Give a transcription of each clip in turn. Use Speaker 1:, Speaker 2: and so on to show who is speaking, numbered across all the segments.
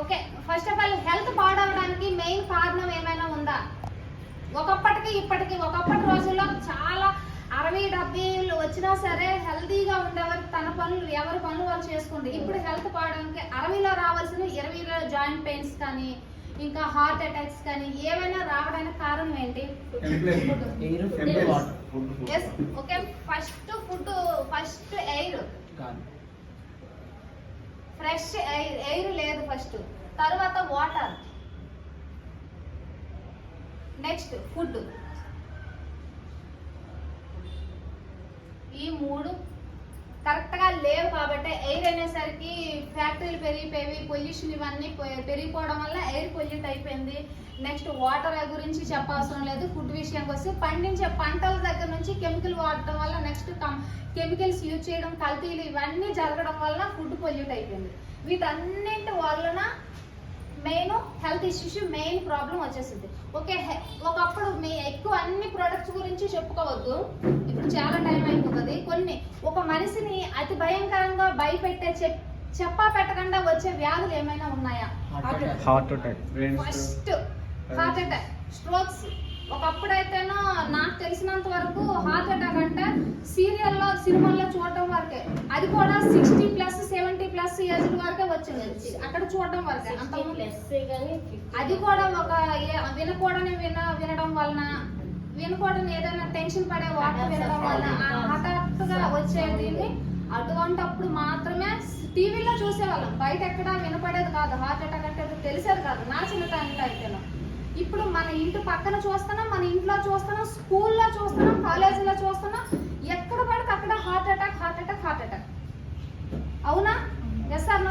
Speaker 1: Okay first of all health పాడవడానికి main కారణం ఏమైనా ఉందా? ఒకప్పటికి ఇప్పటికి ఒకప్పటి రోజుల్లో చాలా అరవై డెబ్బై వచ్చినా సరే హెల్తీగా ఉండేవారు తన పనులు ఎవరి పనులు వాళ్ళు చేసుకుంటే. ఇప్పుడు హెల్త్ పాడడానికి అరవైలో రావాల్సిన ఇరవైలో జాయింట్ పెయిన్స్ కానీ ఇంకా హార్ట్ అటాక్స్ కానీ ఏమైనా రావడానికి కారణం ఏంటి? Okay first food first air fresh air air లేదు ఫస్ట్. తర్వాత వాటర్. Next food. ఈ మూడు లేవు కాబట్టి ఎయిర్ అనేసరికి ఫ్యాక్టరీలు పెరిగిపోయి పొల్యూషన్ ఇవన్నీ పెరిగిపోవడం వల్ల ఎయిర్ పొల్యూట్ అయిపోయింది. నెక్స్ట్ వాటర్ గురించి చెప్పవసరం లేదు. ఫుడ్ విషయానికి వస్తే పండించే పంటల దగ్గర నుంచి కెమికల్ వాడటం వల్ల నెక్స్ట్ కెమికల్స్ యూజ్ చేయడం కల్తీలు ఇవన్నీ జరగడం వల్ల ఫుడ్ పొల్యూట్ అయిపోయింది. వీటన్నింటి వలన హెల్త్ ఇష్యూస్ మెయిన్ ప్రాబ్లం వచ్చేసింది ఓకే హె- ఒకప్పుడు మీ ఎక్కువ అన్ని ప్రొడక్ట్స్ గురించి చెప్పుకోవద్దు. ఇప్పుడు చాలా టైం అయిపోతుంది. కొన్ని ఒక మనిషిని అతి భయంకరంగా భయపెట్టే చెప్ చెప్పా పెట్టకుండా వచ్చే వ్యాధులు ఏమైనా ఉన్నాయా?
Speaker 2: Heart attack
Speaker 3: heart attack
Speaker 1: first heart attack strokes ఒకప్పుడైతేనో నాకు తెలిసినంత వరకు హార్ట్ అటాక్ అంటే సీరియల్లో సినిమాల్లో చూడటం వరకే. అది కూడా sixty plus seventy plus age వరకే వచ్చింది అక్కడ చూడటం వరకే అంతకుముందు అది కూడా ఒక వినకూడని విన వినడం వలన వినకూడని ఏదైనా టెన్షన్ పడే వార్త వినడం వలన హఠాత్తుగా వచ్చేది అటువంటప్పుడు మాత్రమే టీవీలో చూసేవాళ్ళం. బయట ఎక్కడ వినపడేది కాదు. హార్ట్ అటాక్ అంటే తెలిసేది కాదు. నా చిన్నతనంలో అయితేను ఇప్పుడు మన ఇంటి పక్కన చూస్తున్నాం మన ఇంట్లో చూస్తున్నాం స్కూల్లో చూస్తున్నాం కాలేజీలో చూస్తున్నాం. ఎక్కడ పడితే అక్కడ heart attack heart attack heart attack. అవునా? ఎస్ అన్న.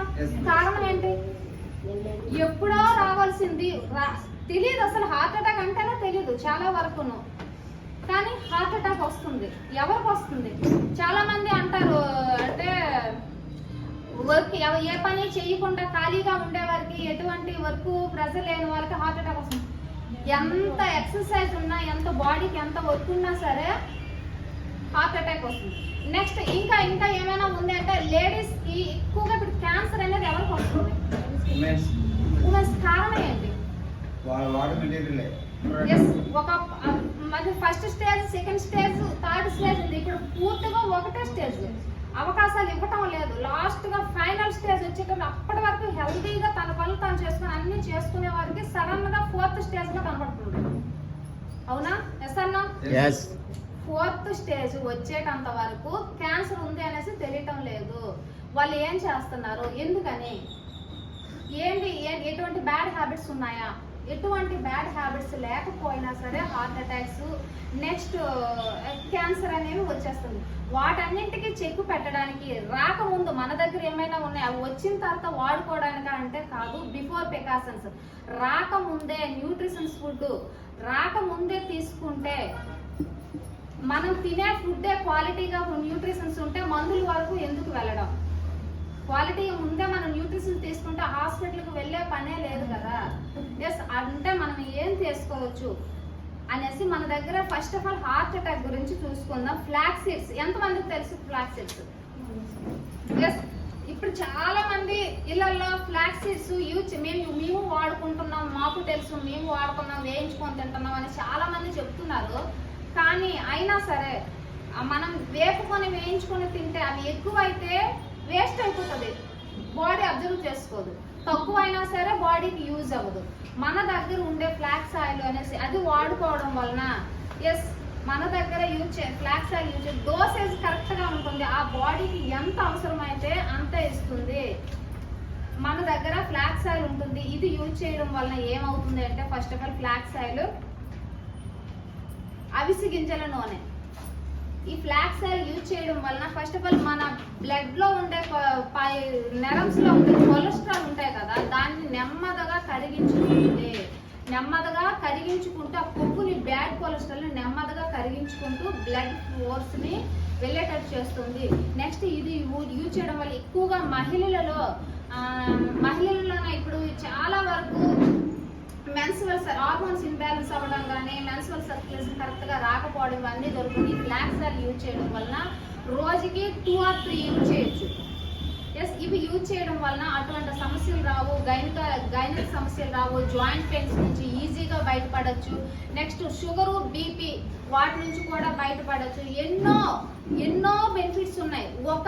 Speaker 1: కారణం ఏంటి? ఎప్పుడో రావాల్సింది తెలియదు అసలు హార్ట్ అటాక్ అంటేనే తెలియదు చాలా వరకును. కానీ హార్ట్ అటాక్ వస్తుంది ఎవరికి వస్తుంది? చాలా మంది అంటారు అంటే వర్క్ ఏ పని చేయకుండా ఖాళీగా ఉండే వారికి ఎటువంటి వర్క్ ప్రెజర్ లేని వాళ్ళకి హార్ట్ అటాక్ వస్తుంది. ఎంత ఎక్సర్సైజ్ ఉన్నా ఎంత బాడీకి ఎంత వర్క్ ఉన్నా సరే హార్ట్ అటాక్ వస్తుంది. నెక్స్ట్ ఇంకా ఇంకా ఏమైనా ఉంది అంటే లేడీస్కి ఎక్కువగా ఇప్పుడు క్యాన్సర్ అనేది ఎవరికి వస్తుంది?
Speaker 3: ఉమెన్స్.
Speaker 1: కారణం ఏంటి? ఒక మరి first stage second stage third stage ఉంది. ఇప్పుడు పూర్తిగా ఒకటే స్టేజ్ అవకాశాలు ఇవ్వటం లేదు. లాస్ట్గా ఫైనల్ స్టేజ్ వచ్చేటప్పుడు అప్పటి వరకు హెల్తీగా తన పనులు తాను చేసుకుని అన్ని చేసుకునే వారికి సడన్గా ఫోర్త్ స్టేజ్లో కనబడుతుంది అవునా? ఎస్ అన్నా ఫోర్త్ స్టేజ్ వచ్చేటంత వరకు క్యాన్సర్ ఉంది అనేసి తెలియటం లేదు. వాళ్ళు ఏం చేస్తున్నారు? ఎందుకని? ఏంటి? ఎటువంటి బ్యాడ్ హ్యాబిట్స్ ఉన్నాయా? ఎటువంటి బ్యాడ్ హ్యాబిట్స్ లేకపోయినా సరే హార్ట్ అటాక్స్ నెక్స్ట్ క్యాన్సర్ అనేవి వచ్చేస్తుంది. వాటన్నింటికి చెక్కు పెట్టడానికి రాకముందు మన దగ్గర ఏమైనా ఉన్నాయి? అవి వచ్చిన తర్వాత వాడుకోవడానికి అంటే కాదు బిఫోర్ ప్రికాషన్స్ రాకముందే న్యూట్రిషన్స్ ఫుడ్ రాకముందే తీసుకుంటే మనం తినే ఫుడ్డే క్వాలిటీగా న్యూట్రిషన్స్ ఉంటే మందుల వరకు ఎందుకు వెళ్ళడం? క్వాలిటీ ఉంటే మనం న్యూట్రిషన్ తీసుకుంటే హాస్పిటల్కి వెళ్ళే పనే లేదు కదా. ఎస్ అంటే మనం ఏం చేసుకోవచ్చు అనేసి మన దగ్గర first of all heart attack గురించి చూసుకుందాం. ఫ్లాక్ సీడ్స్ ఎంతమందికి తెలుసు ఫ్లాక్ సీడ్స్ ఎస్ ఇప్పుడు చాలా మంది ఇళ్ళలో ఫ్లాక్ సీడ్స్ యూజ్ మేము మేము వాడుకుంటున్నాం మాకు తెలుసు మేము వాడుతున్నాం వేయించుకొని తింటున్నాం అని చాలా మంది చెప్తున్నారు. కానీ అయినా సరే మనం వేపుకొని వేయించుకొని తింటే అవి ఎక్కువైతే వేస్ట్ అయిపోతుంది. బాడీ అబ్జర్వ్ చేసుకోదు. తక్కువ అయినా సరే బాడీకి యూజ్ అవ్వదు. మన దగ్గర ఉండే ఫ్లాక్స్ ఆయిల్ అనేసి అది వాడుకోవడం వలన ఎస్ మన దగ్గర యూజ్ చే ఫ్లాక్స్ ఆయిల్ యూజ్ డోసేజ్ కరెక్ట్గా ఉంటుంది ఆ బాడీకి ఎంత అవసరమైతే అంత ఇస్తుంది. మన దగ్గర ఫ్లాక్స్ ఆయిల్ ఉంటుంది. ఇది యూజ్ చేయడం వలన ఏమవుతుంది అంటే first of all flax oil అవిసి గింజల నూనె. ఈ ఫ్లాక్స్ ఆయిల్ యూజ్ చేయడం వలన ఫస్ట్ ఆఫ్ ఆల్ మన బ్లడ్లో ఉండే నెరమ్స్లో ఉండే కొలెస్ట్రాల్ ఉంటాయి కదా దాన్ని నెమ్మదిగా కరిగించుకుంటుంది నెమ్మదిగా కరిగించుకుంటూ ఆ కొవ్వుని బ్యాడ్ కొలెస్ట్రాల్ని నెమ్మదిగా కరిగించుకుంటూ బ్లడ్ ఫోర్స్ని వెళ్ళేటట్టు చేస్తుంది. నెక్స్ట్ ఇది యూజ్ చేయడం వల్ల ఎక్కువగా మహిళలలో మహిళలలో మహిళలలోనే ఇప్పుడు చాలా వరకు మెన్సువల్ హార్మోన్స్ అవ్వడం కానీ మెన్సువల్ సర్క్యులేషన్ కరెక్ట్గా రాకపోవడం ఇవన్నీ దొరుకుతుంది ఫ్లాక్స్ యూజ్ చేయడం వలన రోజుకి టూ ఆర్ త్రీ యూజ్ చేయొచ్చు. ఎస్ ఇవి యూజ్ చేయడం వలన అటువంటి సమస్యలు రావు. గైనిక గైనిక సమస్యలు రావు. జాయింట్ పెయిన్స్ నుంచి ఈజీగా బయటపడచ్చు. నెక్స్ట్ షుగరు బీపీ వాటి నుంచి కూడా బయటపడచ్చు. ఎన్నో ఎన్నో బెనిఫిట్స్ ఉన్నాయి. ఒక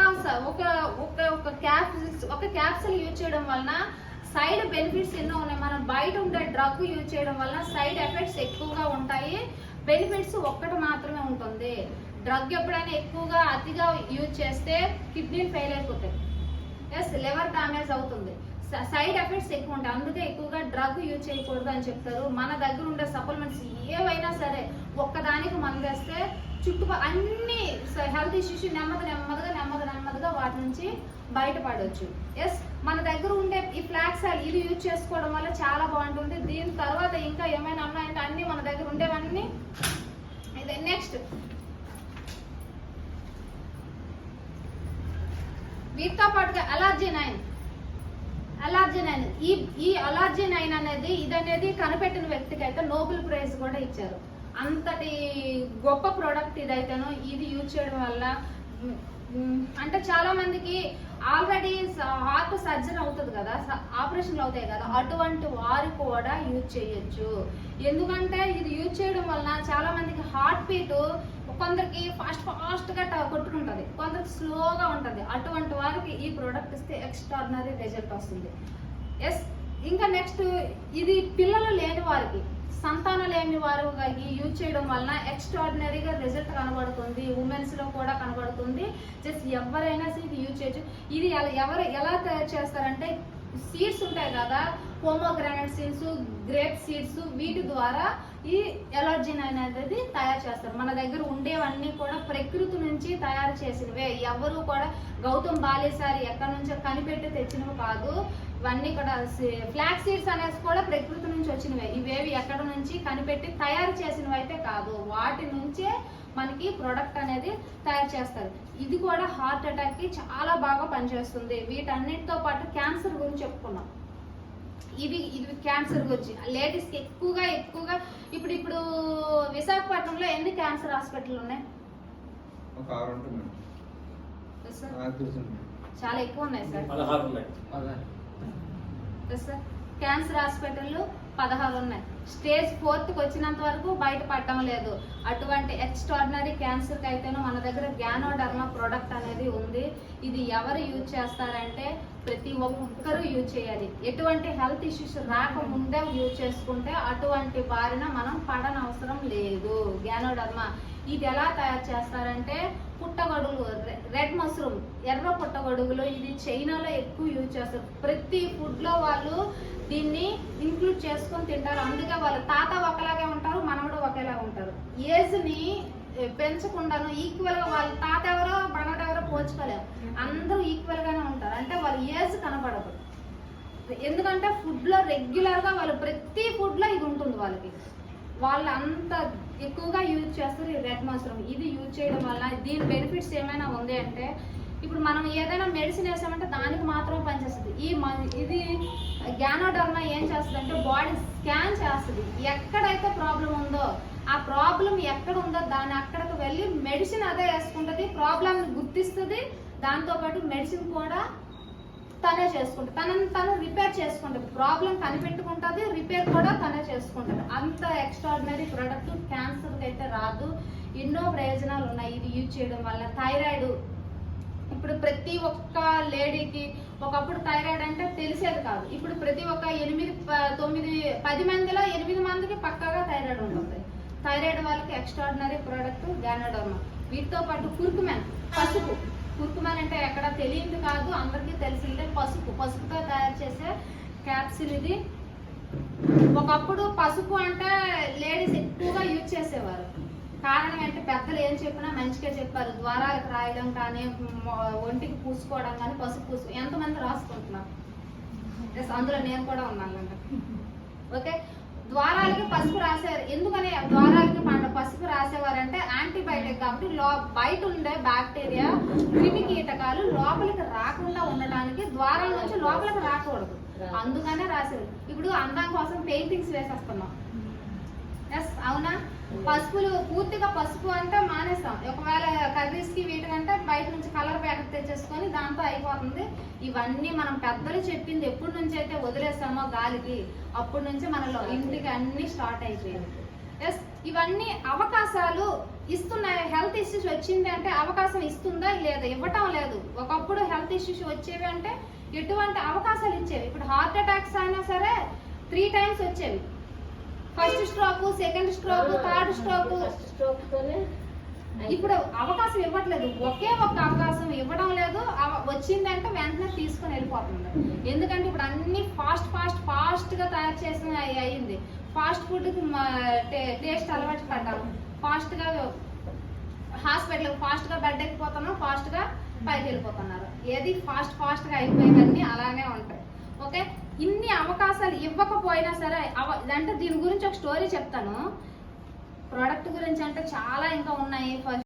Speaker 1: ఒక ఒక ఒక క్యాప్సిల్స్ ఒక క్యాప్సిల్ యూజ్ చేయడం వలన సైడ్ బెనిఫిట్స్ ఎన్నో ఉన్నాయి. మనం బయట ఉండే డ్రగ్ యూజ్ చేయడం వల్ల సైడ్ ఎఫెక్ట్స్ ఎక్కువగా ఉంటాయి. బెనిఫిట్స్ ఒక్కటి మాత్రమే ఉంటుంది. డ్రగ్ ఎప్పుడైనా ఎక్కువగా అతిగా యూజ్ చేస్తే కిడ్నీలు ఫెయిల్ అయిపోతాయి. ఎస్ లివర్ డామేజ్ అవుతుంది. సైడ్ ఎఫెక్ట్స్ ఎక్కువ ఉంటాయి. అందుకే ఎక్కువగా డ్రగ్ యూజ్ చేయకూడదు అని చెప్తారు. మన దగ్గర ఉండే సప్లిమెంట్స్ ఏవైనా సరే ఒక్కదానికి మందేస్తే చుట్టుపక్కల అన్ని హెల్త్ ఇష్యూస్ నెమ్మది నెమ్మదిగా నెమ్మది నెమ్మదిగా వాటి నుంచి బయటపడవచ్చు ఎస్ మన దగ్గర ఉండే ఈ ఫ్లాక్స్ ఇది యూజ్ చేసుకోవడం వల్ల చాలా బాగుంటుంది. దీని తర్వాత ఇంకా ఏమైనా ఉన్నాయంటే అన్ని మన దగ్గర ఉండేవన్నీ ఇది నెక్స్ట్ వీటితో పాటుగా అలర్జీ నైన్ అలర్జీ నైన్ ఈ ఈ అలర్జీ నైన్ అనేది ఇది అనేది కనిపెట్టిన వ్యక్తికి అయితే నోబెల్ ప్రైజ్ కూడా ఇచ్చారు. అంతటి గొప్ప ప్రోడక్ట్ ఇదైతేను ఇది యూజ్ చేయడం వల్ల అంటే చాలా మందికి ఆల్రెడీ హార్ట్ సర్జరీ అవుతుంది కదా ఆపరేషన్లు అవుతాయి కదా అటువంటి వారు కూడా యూజ్ చేయొచ్చు. ఎందుకంటే ఇది యూజ్ చేయడం వలన చాలా మందికి హార్ట్ బీట్ కొందరికి ఫాస్ట్ ఫాస్ట్గా కొట్టుకుంటది కొందరికి స్లోగా ఉంటది. అటువంటి వారికి ఈ ప్రోడక్ట్ ఇస్తే ఎక్స్ట్రాడినరీ రిజల్ట్ వస్తుంది. ఎస్ ఇంకా నెక్స్ట్ ఇది పిల్లలు లేని వారికి సంతానం లేని వారు ఈ యూజ్ చేయడం వలన ఎక్స్ట్రాడినరీగా రిజల్ట్ కనబడుతుంది. ఉమెన్స్లో కూడా కనబడుతుంది. జస్ట్ ఎవరైనా సరే ఇది యూజ్ చేయొచ్చు. ఇది ఎవరు ఎలా తయారు చేస్తారంటే సీడ్స్ ఉంటాయి కదా పోమోగ్రానైట్ సీడ్స్ గ్రేప్ సీడ్స్ వీటి ద్వారా ఈ ఎలర్జీన్ అనేది తయారు చేస్తారు. మన దగ్గర ఉండేవన్నీ కూడా ప్రకృతి నుంచి తయారు చేసినవే. ఎవరు కూడా గౌతమ్ బాలేసారి ఎక్కడి నుంచో కనిపెట్టి తెచ్చినవి కాదు. ఇవన్నీ కూడా ఫ్లాక్ సీడ్స్ అనేసి కూడా ప్రకృతి నుంచి వచ్చినవే. ఇవేవి ఎక్కడ నుంచి కనిపెట్టి తయారు చేసినవి అయితే కాదు. వాటి నుంచే మనకి ప్రొడక్ట్ అనేది తయారు చేస్తారు. ఇది కూడా హార్ట్ అటాక్కి చాలా బాగా పనిచేస్తుంది. వీటన్నిటితో పాటు క్యాన్సర్ గురించి చెప్పుకున్నాం. ఇవి ఇది క్యాన్సర్ గురించి. లేడీస్కి ఎక్కువగా ఎక్కువగా ఇప్పుడు ఇప్పుడు విశాఖపట్నంలో ఎన్ని క్యాన్సర్ హాస్పిటల్ ఉన్నాయి? చాలా ఎక్కువ ఉన్నాయి సార్ ఎస్ సార్ క్యాన్సర్ హాస్పిటల్లో పదహారు ఉన్నాయి. స్టేజ్ ఫోర్త్కి వచ్చినంత వరకు బయటపడటం లేదు. అటువంటి ఎక్స్ట్రాడినరీ క్యాన్సర్కి అయితేనూ మన దగ్గర గ్యానోడర్మా ప్రోడక్ట్ అనేది ఉంది. ఇది ఎవరు యూజ్ చేస్తారంటే ప్రతి ఒక్కరూ యూజ్ చేయాలి. ఎటువంటి హెల్త్ ఇష్యూస్ రాకముందే యూజ్ చేసుకుంటే అటువంటి బారిన మనం పడనవసరం లేదు. గ్యానోడర్మా ఇది ఎలా తయారు చేస్తారంటే పుట్టగొడుగులు రెడ్ మష్రూమ్ ఎర్ర పుట్టగొడుగులు ఇది చైనాలో ఎక్కువ యూజ్ చేస్తారు. ప్రతి ఫుడ్లో వాళ్ళు దీన్ని ఇంక్లూడ్ చేసుకొని తింటారు. అందుకే వాళ్ళ తాత ఒకలాగే ఉంటారు మనవడు ఒకేలా ఉంటారు. ఏజ్ని పెంచకుండాను ఈక్వల్గా వాళ్ళ తాత ఎవరో మనవడు ఎవరో పోల్చుకోలేరు అందరూ ఈక్వల్గానే ఉంటారు. అంటే వాళ్ళ ఏజ్ కనపడదు ఎందుకంటే ఫుడ్లో రెగ్యులర్గా వాళ్ళు ప్రతి ఫుడ్లో ఇది ఉంటుంది వాళ్ళకి. వాళ్ళు అంత ఎక్కువగా యూజ్ చేస్తారు ఈ రెడ్ మష్రూమ్ ఇది యూజ్ చేయడం వల్ల దీని బెనిఫిట్స్ ఏమైనా ఉంది అంటే ఇప్పుడు మనం ఏదైనా మెడిసిన్ వేసామంటే దానికి మాత్రమే పనిచేస్తుంది. ఈ మ- ఇది ఏం చేస్తుంది అంటే బాడీ స్కాన్ చేస్తుంది. ఎక్కడైతే ప్రాబ్లం ఉందో ఆ ప్రాబ్లం ఎక్కడ ఉందో దాన్ని అక్కడికి వెళ్ళి మెడిసిన్ అదే వేసుకుంటుంది. ప్రాబ్లం గుర్తిస్తుంది. దాంతో పాటు మెడిసిన్ కూడా తనే చేసుకుంటుంది. తనని తను రిపేర్ చేసుకుంటుంది. ప్రాబ్లం కనిపెట్టుకుంటుంది రిపేర్ కూడా తనే చేసుకుంటుంది. అంత ఎక్స్ట్రాడినరీ ప్రోడక్ట్ క్యాన్సర్కి అయితే రాదు. ఎన్నో ప్రయోజనాలు ఉన్నాయి. ఇది యూజ్ చేయడం వల్ల. థైరాయిడ్ ఇప్పుడు ప్రతి ఒక్క లేడీకి ఒకప్పుడు థైరాయిడ్ అంటే తెలిసేది కాదు. ఇప్పుడు ప్రతి ఒక్క ఎనిమిది ప- తొమ్మిది పది మందిలో ఎనిమిది మందికి పక్కాగా థైరాయిడ్ ఉంటుంది. థైరాయిడ్ వాళ్ళకి ఎక్స్ట్రాడినరీ ప్రోడక్ట్ గ్యానోడర్మా వీటితో పాటు కుర్కుమెన్ పసుపు. కుర్కుమెన్ అంటే ఎక్కడ తెలియదు కాదు అందరికీ తెలిసిందే పసుపు. పసుపుతో తయారు చేసే క్యాప్సిల్ ఇది. ఒకప్పుడు పసుపు అంటే లేడీస్ ఎక్కువగా యూజ్ చేసేవారు. కారణం ఏంటంటే పెద్దలు ఏం చెప్పినా మంచిగా చెప్పారు. ద్వారాలకు రాయడం కానీ ఒంటికి పూసుకోవడం కానీ పసుపు పూసు ఎంతమంది రాసుకుంటున్నారు? అందులో నేను కూడా ఉన్నాను ఓకే? ద్వారాలకి పసుపు రాసేవారు. ఎందుకని? ద్వారాలకి పంట పసుపు రాసేవారంటే యాంటీబయాటిక్ కాబట్టి లో బయట ఉండే బ్యాక్టీరియా క్రిమి కీటకాలు లోపలికి రాకుండా ఉండడానికి ద్వారాల నుంచి లోపలికి రాకూడదు. అందుకనే రాసేది ఇప్పుడు అందం కోసం పెయింటింగ్స్ వేసేస్తున్నాం. ఎస్ అవునా? పసుపులు పూర్తిగా పసుపు అంటే మానేస్తాం ఒకవేళ కర్రీస్కి వీటికంటే బయట నుంచి కలర్ ప్యాకెట్ తెచ్చేసుకొని దాంతో అయిపోతుంది. ఇవన్నీ మనం పెద్దలు చెప్పింది ఎప్పటి నుంచి అయితే వదిలేస్తామో గాలికి అప్పటి నుంచి మనలో ఇంటికి అన్ని స్టార్ట్ అయిపోయాయి. ఎస్ ఇవన్నీ అవకాశాలు ఇస్తున్నాయి? హెల్త్ ఇష్యూస్ వచ్చింది అంటే అవకాశం ఇస్తుందా? లేదా ఇవ్వటం లేదు. ఒకప్పుడు హెల్త్ ఇష్యూస్ వచ్చేవి అంటే ఎటువంటి అవకాశాలు ఇచ్చేవి? ఇప్పుడు హార్ట్ అటాక్స్ అయినా సరే త్రీ టైమ్స్ వచ్చేవి. First stroke second stroke third stroke. ఇప్పుడు అవకాశం ఇవ్వట్లేదు. ఒకే ఒక్క అవకాశం ఇవ్వడం లేదు. వచ్చిందంటే వెంటనే తీసుకొని వెళ్ళిపోతుంది. ఎందుకంటే ఇప్పుడు అన్ని ఫాస్ట్ ఫాస్ట్ ఫాస్ట్గా తయారు చేసిన అయి- అయింది. ఫాస్ట్ ఫుడ్ టేస్ట్ అలవాటు పడ్డాము ఫాస్ట్గా హాస్పిటల్ ఫాస్ట్గా బెడ్ ఎక్కిపోతున్నాం ఫాస్ట్గా పైకి వెళ్ళిపోతున్నారు. ఏది ఫాస్ట్ ఫాస్ట్గా అయిపోయేవన్నీ అలానే ఉంటాయి. ఓకే? ఇన్ని అవకాశాలు ఇవ్వకపోయినా సరే అవ అంటే దీని గురించి ఒక స్టోరీ చెప్తాను. ప్రోడక్ట్ గురించి అంటే చాలా ఇంకా ఉన్నాయి. ఫస్ట్